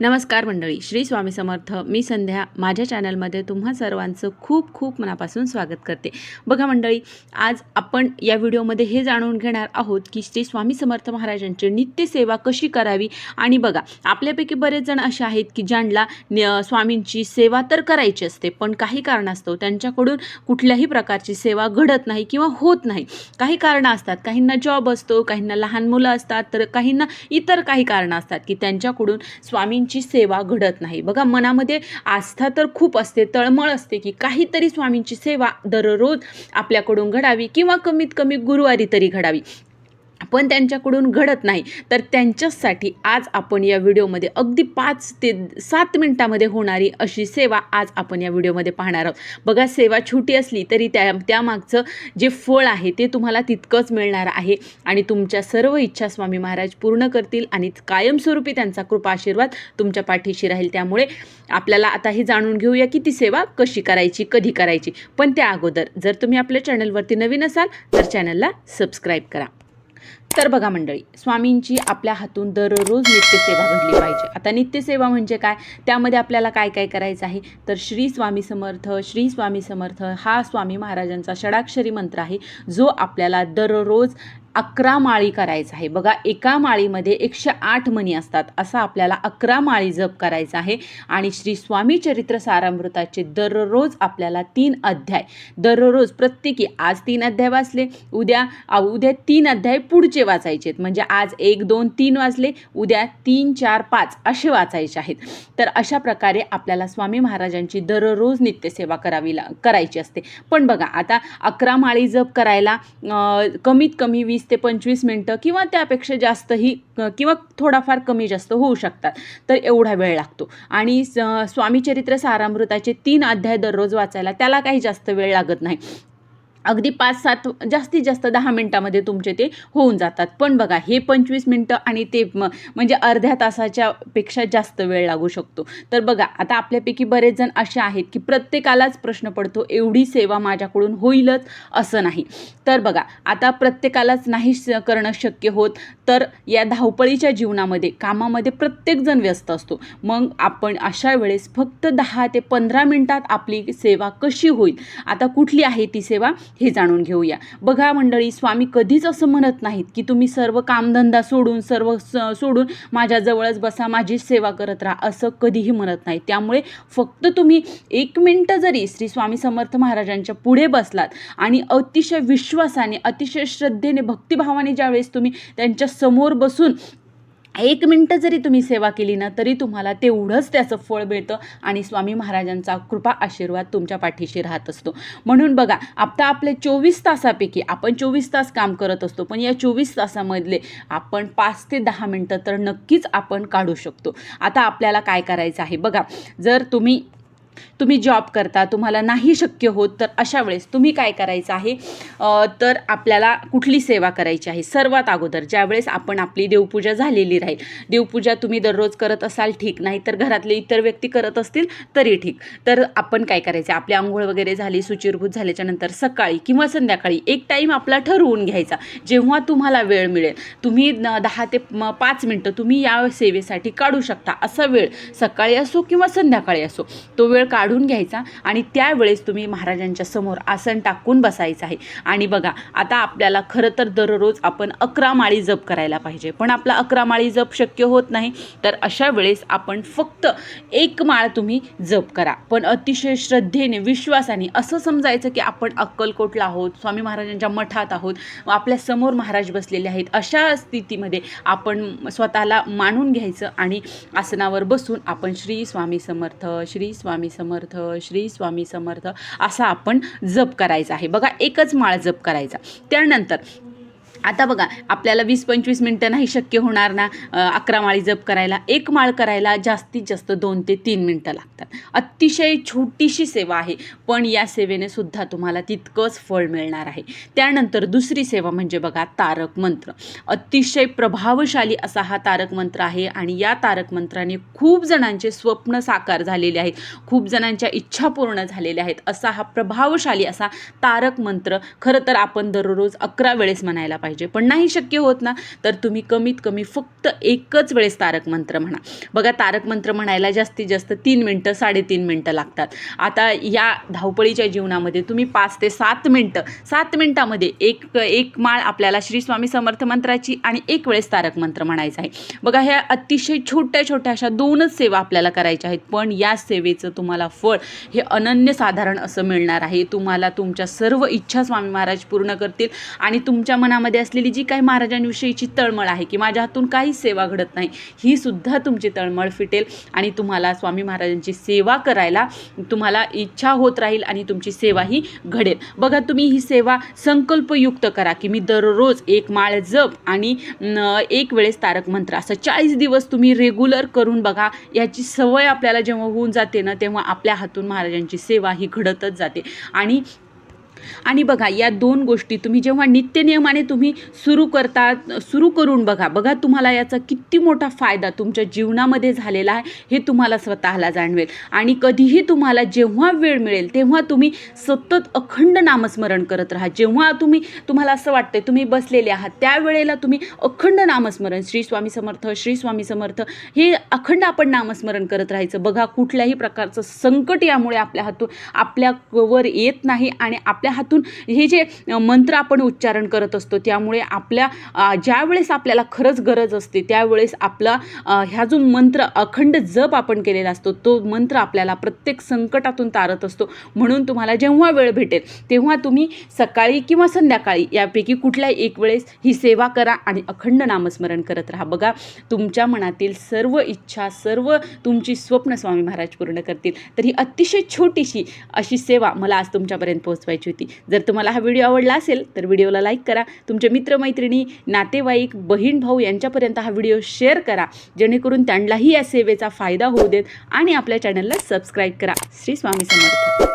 नमस्कार मंडळी श्री स्वामी समर्थ. मी संध्या. माझ्या चॅनलमध्ये तुम्हा सर्वांचं खूप खूप मनापासून स्वागत करते. बघा मंडळी आज आपण या व्हिडिओमध्ये हे जाणून घेणार आहोत की श्री स्वामी समर्थ महाराजांची नित्यसेवा कशी करावी? आणि बघा आपल्यापैकी बरेच जण असे आहेत की ज्यांना स्वामींची सेवा तर करायची असते पण काही कारणास्तव त्यांच्याकडून कुठल्याही प्रकारची सेवा घडत नाही किंवा होत नाही. काही कारणं असतात. काहींना जॉब असतो काहींना लहान मुलं असतात तर काहींना इतर काही कारणं असतात की त्यांच्याकडून स्वामी स्वामींची सेवा घडत नाही. बघा मनामध्ये आस्था तर खूप असते तळमळ असते की काहीतरी स्वामींची सेवा दररोज आपल्याकडून घडावी किंवा कमीत कमी गुरुवारी तरी घडावी. पण त्यांच्याकडून घडत नाही. तर त्यांच्यासाठी आज आपण या व्हिडिओमध्ये अगदी पाच ते सात मिनटामध्ये होणारी अशी सेवा आज आपण या व्हिडिओमध्ये पाहणार आहोत. बघा सेवा छोटी असली तरी त्या त्यामागचं जे फळ आहे ते तुम्हाला तितकंच मिळणार आहे आणि तुमच्या सर्व इच्छा स्वामी महाराज पूर्ण करतील आणि कायमस्वरूपी त्यांचा कृपा आशीर्वाद तुमच्या पाठीशी राहील. त्यामुळे आपल्याला आता हे जाणून घेऊया की ती सेवा कशी करायची कधी करायची. पण त्या अगोदर जर तुम्ही आपल्या चॅनलवरती नवीन असाल तर चॅनलला सबस्क्राईब करा. तर बघा मंडळी स्वामींची आपल्या हातून दररोज नित्यसेवा घडली पाहिजे. आता नित्यसेवा म्हणजे काय? त्यामध्ये आपल्याला काय काय करायचं आहे? तर श्री स्वामी समर्थ श्री स्वामी समर्थ हा स्वामी महाराजांचा षडाक्षरी मंत्र आहे जो आपल्याला दररोज अकरा माळी करायचा आहे. बघा एका माळीमध्ये एकशे आठ मणी असतात. असा आपल्याला अकरा माळी जप करायचा आहे. आणि श्री स्वामी चरित्र सारामृताचे दररोज आपल्याला तीन अध्याय. दररोज प्रत्येकी आज तीन अध्याय वाचले. उद्या उद्या तीन अध्याय पुढचे वाचायचे आहेत. म्हणजे आज एक दोन तीन वाचले उद्या तीन चार पाच असे वाचायचे आहेत. तर अशा प्रकारे आपल्याला स्वामी महाराजांची दररोज नित्यसेवा करावी ला करायची असते. पण बघा आता अकरा माळी जप करायला कमीत कमी वीस ते पंचवीस मिनटं किंवा त्यापेक्षा जास्तही किंवा थोडाफार कमी जास्त होऊ शकतात. तर एवढा वेळ लागतो. आणि स्वामीचरित्र स्वामी चरित्र सारामृताचे तीन अध्याय दररोज वाचायला त्याला काही जास्त वेळ लागत नाही. अगदी पाच सात जास्तीत जास्त दहा मिनटामध्ये तुमचे ते होऊन जातात. पण बघा हे पंचवीस मिनटं आणि ते म- म्हणजे अर्ध्या तासाच्या पेक्षा जास्त वेळ लागू शकतो. तर बघा आता आपल्यापैकी बरेच जण असे आहेत की प्रत्येकालाच प्रश्न पडतो एवढी सेवा माझ्याकडून होईलच असं नाही. तर बघा आता प्रत्येकालाच नाही स- करणं शक्य होत तर या धावपळीच्या जीवनामध्ये कामामध्ये प्रत्येकजण व्यस्त असतो. मग आपण अशा वेळेस फक्त दहा ते पंधरा मिनटात आपली सेवा कशी होईल? आता कुठली आहे ती सेवा? हे जाणून घेऊया. बघा मंडळी स्वामी कधीच असं म्हणत नाहीत की तुम्ही सर्व कामधंदा सोडून सर्व स- सोडून माझ्याजवळच बसा माझी सेवा करत राहा असं कधीही म्हणत नाही त्यामुळे फक्त तुम्ही एक मिनटं जरी श्री स्वामी समर्थ महाराजांच्या पुढे बसलात आणि अतिशय विश्वासाने अतिशय श्रद्धेने भक्तिभावाने ज्यावेळेस तुम्ही त्यांच्यासमोर बसून एक मिनटं जरी तुम्ही सेवा केली ना तरी तुम्हाला तेवढंच त्याचं फळ मिळतं आणि स्वामी महाराजांचा कृपा आशीर्वाद तुमच्या पाठीशी राहत असतो. म्हणून बघा आता आपले चोवीस तासापैकी आपण चोवीस तास काम करत असतो पण या चोवीस तासामधले आपण पाच ते दहा मिनटं तर नक्कीच आपण काढू शकतो. आता आपल्याला काय करायचं आहे? बघा जर तुम्ही तुम्ही जॉब करता तुम्हाला नाही शक्य होत तर अशा वेळेस तुम्ही काय करायचं आहे? तर आपल्याला कुठली सेवा करायची आहे? सर्वात अगोदर ज्यावेळेस आपण आपली देवपूजा झालेली राहील देवपूजा तुम्ही दररोज करत असाल ठीक. नाही तर घरातले इतर व्यक्ती करत असतील तरी ठीक. तर आपण काय करायचं? आपली आंघोळ वगैरे झाली सुचिरभूत झाल्याच्यानंतर सकाळी किंवा संध्याकाळी एक टाईम आपला ठरवून घ्यायचा. जेव्हा तुम्हाला वेळ मिळेल तुम्ही दहा ते पाच मिनटं तुम्ही या सेवेसाठी काढू शकता. असा वेळ सकाळी असो किंवा संध्याकाळी असो तो वेळ काढून घ्यायचा आणि त्यावेळेस तुम्ही महाराजांच्या समोर आसन टाकून बसायचं आहे. आणि बघा आता आपल्याला खरं तर दररोज आपण अकरा माळी जप करायला पाहिजे. पण आपला अकरा माळी जप शक्य होत नाही तर अशा वेळेस आपण फक्त एक माळ तुम्ही जप करा. पण अतिशय श्रद्धेने विश्वासाने असं समजायचं की आपण अक्कलकोटला आहोत स्वामी महाराजांच्या मठात आहोत आपल्यासमोर महाराज बसलेले आहेत अशा स्थितीमध्ये आपण स्वतःला मानून घ्यायचं आणि आसनावर बसून आपण श्री स्वामी समर्थ श्री स्वामी समर्थ श्री स्वामी समर्थ असा आपण जप करायचा आहे. बघा एकच माळ जप करायचा. त्यानंतर आता बघा आपल्याला वीस पंचवीस मिनटं नाही शक्य होणार ना अकरा माळी जप करायला. एक माळ करायला जास्तीत जास्त दोन ते तीन मिनटं लागतात. अतिशय छोटीशी सेवा आहे पण या सेवेने सुद्धा तुम्हाला तितकंच फळ मिळणार आहे. त्यानंतर दुसरी सेवा म्हणजे बघा तारक मंत्र. अतिशय प्रभावशाली असा हा तारक मंत्र आहे आणि या तारक मंत्राने खूप जणांचे स्वप्न साकार झालेले आहेत खूप जणांच्या इच्छा पूर्ण झालेल्या आहेत. असा हा प्रभावशाली असा तारक मंत्र खरं तर आपण दररोज अकरा वेळेस म्हणायला पाहिजे. पाहिजे. पण नाही शक्य होत ना तर तुम्ही कमीत कमी फक्त एकच वेळेस तारक मंत्र म्हणा. बघा तारक मंत्र म्हणायला जास्तीत जास्त तीन मिनटं साडेतीन मिनटं लागतात. आता या धावपळीच्या जीवनामध्ये तुम्ही पाच ते सात मिनटं सात मिनटामध्ये एक एक माळ आपल्याला श्री स्वामी समर्थ मंत्राची आणि एक वेळेस तारक मंत्र म्हणायचं आहे. बघा ह्या अतिशय छोट्या छोट्या अशा दोनच सेवा आपल्याला करायच्या आहेत. पण या सेवेचं तुम्हाला फळ हे अनन्यसाधारण असं मिळणार आहे. तुम्हाला तुमच्या सर्व इच्छा स्वामी महाराज पूर्ण करतील आणि तुमच्या मनामध्ये असलेली जी काही महाराजांविषयीची तळमळ आहे की माझ्या हातून काहीच सेवा घडत नाही ही सुद्धा तुमची तळमळ फिटेल आणि तुम्हाला स्वामी महाराजांची सेवा करायला तुम्हाला इच्छा होत राहील आणि तुमची सेवाही घडेल. बघा तुम्ही ही सेवा संकल्पयुक्त करा की मी दररोज एक माळ जप आणि एक वेळेस तारक मंत्र असं चाळीस दिवस तुम्ही रेग्युलर करून बघा याची सवय आपल्याला जेव्हा होऊन जाते ना तेव्हा आपल्या हातून महाराजांची सेवा ही घडतच जाते. आणि आणि बघा या दोन गोष्टी तुम्ही जेव्हा नित्यनियमाने तुम्ही सुरू करता सुरू करून बघा बघा तुम्हाला याचा किती मोठा फायदा तुमच्या जीवनामध्ये झालेला आहे हे तुम्हाला स्वतःला जाणवेल. आणि कधीही तुम्हाला जेव्हा वेळ मिळेल तेव्हा तुम्ही सतत अखंड नामस्मरण करत राहा. जेव्हा तुम्ही तुम्हाला असं वाटतंय तुम्ही बसलेले आहात त्यावेळेला तुम्ही अखंड नामस्मरण श्री स्वामी समर्थ श्री स्वामी समर्थ हे अखंड आपण नामस्मरण करत राहायचं. बघा कुठल्याही प्रकारचं संकट यामुळे आपल्या हातून आपल्यावर येत नाही आणि आपल्या हातून हे जे मंत्र आपण उच्चारण करत असतो त्यामुळे आपल्या ज्यावेळेस ज्या वेळेस आपल्याला खरंच गरज असते त्यावेळेस आपला ह्या जो मंत्र अखंड जप आपण केलेला असतो तो मंत्र आपल्याला प्रत्येक संकटातून तारत असतो. म्हणून तुम्हाला जेव्हा वेळ भेटेल तेव्हा तुम्ही सकाळी किंवा संध्याकाळी यापैकी कुठल्याही एक वेळेस ही सेवा करा आणि अखंड नामस्मरण करत राहा. बघा तुमच्या मनातील सर्व इच्छा सर्व तुमची स्वप्न स्वामी महाराज पूर्ण करतील. तर ही अतिशय छोटीशी अशी सेवा मला आज तुमच्यापर्यंत पोहोचवायची होती. जर तुम्हाला हा व्हिडिओ आवडला असेल तर व्हिडिओला लाईक करा. तुमचे मित्रमैत्रिणी नातेवाईक बहीण भाऊ यांच्यापर्यंत हा व्हिडिओ शेअर करा. जेणेकरून त्यांनाही या सेवेचा फायदा होऊ देत आणि आपल्या चॅनलला सबस्क्राईब करा. श्री स्वामी समर्थ.